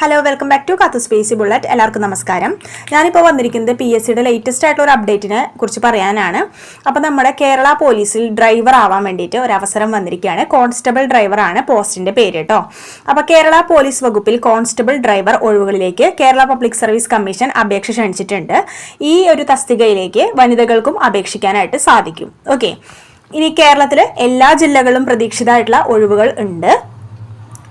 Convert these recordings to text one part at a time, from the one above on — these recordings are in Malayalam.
ഹലോ വെൽക്കം ബാക്ക് ടു കത്ത് സ്പേസി ബുള്ളറ്റ് എല്ലാവർക്കും നമസ്കാരം. ഞാനിപ്പോൾ വന്നിരിക്കുന്നത് പി എസ് സിയുടെ ലേറ്റസ്റ്റ് ആയിട്ടുള്ള ഒരു അപ്ഡേറ്റിനെ കുറിച്ച് പറയാനാണ്. അപ്പോൾ നമ്മുടെ കേരള പോലീസിൽ ഡ്രൈവർ ആവാൻ വേണ്ടിയിട്ട് ഒരു അവസരം വന്നിരിക്കുകയാണ്. കോൺസ്റ്റബിൾ ഡ്രൈവറാണ് പോസ്റ്റിന്റെ പേര് കേട്ടോ അപ്പോൾ കേരള പോലീസ് വകുപ്പിൽ കോൺസ്റ്റബിൾ ഡ്രൈവർ ഒഴിവുകളിലേക്ക് കേരള പബ്ലിക് സർവീസ് കമ്മീഷൻ അപേക്ഷ ക്ഷണിച്ചിട്ടുണ്ട്. ഈ ഒരു തസ്തികയിലേക്ക് വനിതകൾക്കും അപേക്ഷിക്കാനായിട്ട് സാധിക്കും. ഓക്കെ ഇനി കേരളത്തിൽ എല്ലാ ജില്ലകളിലും പ്രതീക്ഷിതമായിട്ടുള്ള ഒഴിവുകൾ ഉണ്ട്.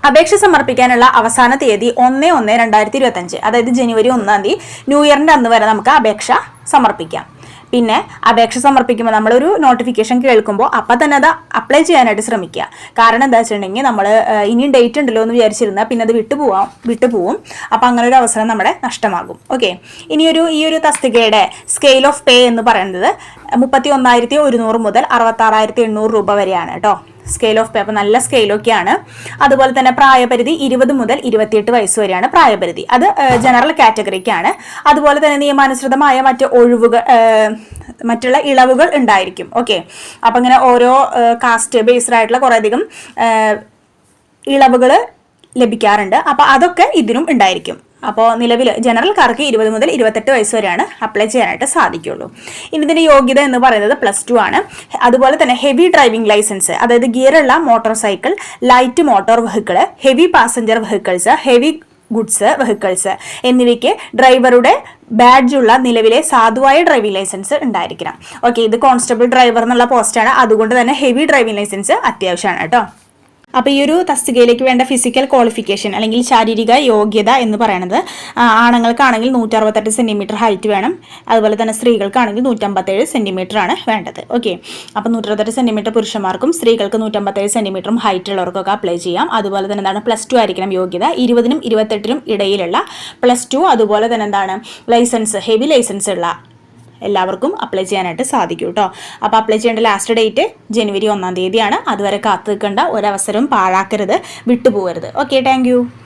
അപേക്ഷ സമർപ്പിക്കാനുള്ള അവസാന തീയതി ഒന്ന് ഒന്ന് രണ്ടായിരത്തി ഇരുപത്തി അഞ്ച് അതായത് ജനുവരി ഒന്നാം തീയതി ന്യൂ ഇയറിന്റെ അന്ന് വരെ നമുക്ക് അപേക്ഷ സമർപ്പിക്കാം. പിന്നെ അപേക്ഷ സമർപ്പിക്കുമ്പോൾ നമ്മളൊരു നോട്ടിഫിക്കേഷൻ കേൾക്കുമ്പോൾ അപ്പം തന്നെ അത് അപ്ലൈ ചെയ്യാനായിട്ട് ശ്രമിക്കുക. കാരണം എന്താ വെച്ചിട്ടുണ്ടെങ്കിൽ നമ്മൾ ഇനിയും ഡേറ്റ് ഉണ്ടല്ലോ എന്ന് വിചാരിച്ചിരുന്നാൽ പിന്നെ അത് വിട്ടുപോവാം വിട്ടുപോവും അപ്പോൾ അങ്ങനെ ഒരു അവസരം നമ്മുടെ നഷ്ടമാകും. ഓക്കെ ഇനിയൊരു ഈ ഒരു തസ്തികയുടെ സ്കെയിൽ ഓഫ് പേ എന്ന് പറയുന്നത് മുപ്പത്തി ഒന്നായിരത്തി ഒരുന്നൂറ് മുതൽ അറുപത്താറായിരത്തി എണ്ണൂറ് രൂപ വരെയാണ് കേട്ടോ. സ്കെയിൽ ഓഫ് പേപ്പർ നല്ല സ്കെയിലൊക്കെയാണ് അതുപോലെ തന്നെ പ്രായപരിധി ഇരുപത് മുതൽ ഇരുപത്തിയെട്ട് വയസ്സ് വരെയാണ് പ്രായപരിധി. അത് ജനറൽ കാറ്റഗറിക്കാണ് അതുപോലെ തന്നെ നിയമാനുസൃതമായ മറ്റ് ഒഴിവുകൾ മറ്റുള്ള ഇളവുകൾ ഉണ്ടായിരിക്കും. ഓക്കെ അപ്പം ഇങ്ങനെ ഓരോ കാസ്റ്റ് ബേസ്ഡ് ആയിട്ടുള്ള കുറേയധികം ഇളവുകൾ ലഭിക്കാറുണ്ട്. അപ്പോൾ അതൊക്കെ ഇതിനും ഉണ്ടായിരിക്കും. അപ്പോൾ നിലവിൽ ജനറൽക്കാർക്ക് ഇരുപത് മുതൽ ഇരുപത്തെട്ട് വയസ്സ് വരെയാണ് അപ്ലൈ ചെയ്യാനായിട്ട് സാധിക്കുള്ളൂ. ഇനി ഇതിന്റെ യോഗ്യത എന്ന് പറയുന്നത് പ്ലസ് ടു ആണ്. അതുപോലെ തന്നെ ഹെവി ഡ്രൈവിംഗ് ലൈസൻസ് അതായത് ഗിയറുള്ള motor cycle light motor vehicle heavy passenger vehicles heavy goods vehicles എന്നിവയ്ക്ക് ഡ്രൈവറുടെ ബാഡ്ജുള്ള നിലവിലെ സാധുവായ ഡ്രൈവിംഗ് ലൈസൻസ് ഉണ്ടായിരിക്കണം. ഓക്കെ ഇത് കോൺസ്റ്റബിൾ ഡ്രൈവർ എന്നുള്ള പോസ്റ്റാണ് അതുകൊണ്ട് തന്നെ ഹെവി ഡ്രൈവിംഗ് ലൈസൻസ് അത്യാവശ്യമാണ് കേട്ടോ. അപ്പോൾ ഈ ഒരു തസ്തികയിലേക്ക് വേണ്ട ഫിസിക്കൽ ക്വാളിഫിക്കേഷൻ അല്ലെങ്കിൽ ശാരീരിക യോഗ്യത എന്ന് പറയുന്നത് ആണുങ്ങൾക്കാണെങ്കിൽ നൂറ്ററുപത്തെട്ട് സെന്റിമീറ്റർ ഹൈറ്റ് വേണം. അതുപോലെ തന്നെ സ്ത്രീകൾക്കാണെങ്കിൽ നൂറ്റമ്പത്തേഴ് സെന്റിമീറ്റർ ആണ് വേണ്ടത്. ഓക്കെ അപ്പോൾ നൂറ്ററുപത്തെട്ട് സെന്റിമീറ്റർ പുരുഷന്മാർക്കും സ്ത്രീകൾക്ക് നൂറ്റമ്പത്തേഴ് സെന്റിമീറ്ററും ഹൈറ്റ് ഉള്ളവർക്കൊക്കെ അപ്ലൈ ചെയ്യാം. അതുപോലെ തന്നെ എന്താണ് പ്ലസ് ടു ആയിരിക്കണം യോഗ്യത. ഇരുപതിനും ഇരുപത്തെട്ടിനും ഇടയിലുള്ള പ്ലസ് ടു അതുപോലെ തന്നെ എന്താണ് ലൈസൻസ് ഹെവി ലൈസൻസ് ഉള്ള എല്ലാവർക്കും അപ്ലൈ ചെയ്യാനായിട്ട് സാധിക്കും കേട്ടോ അപ്പോൾ അപ്ലൈ ചെയ്യേണ്ട ലാസ്റ്റ് ഡേറ്റ് ജനുവരി ഒന്നാം തീയതിയാണ്. അതുവരെ കാത്തു നിൽക്കേണ്ട. ഒരവസരവും പാഴാക്കരുത്. വിട്ടുപോകരുത്. Okay thank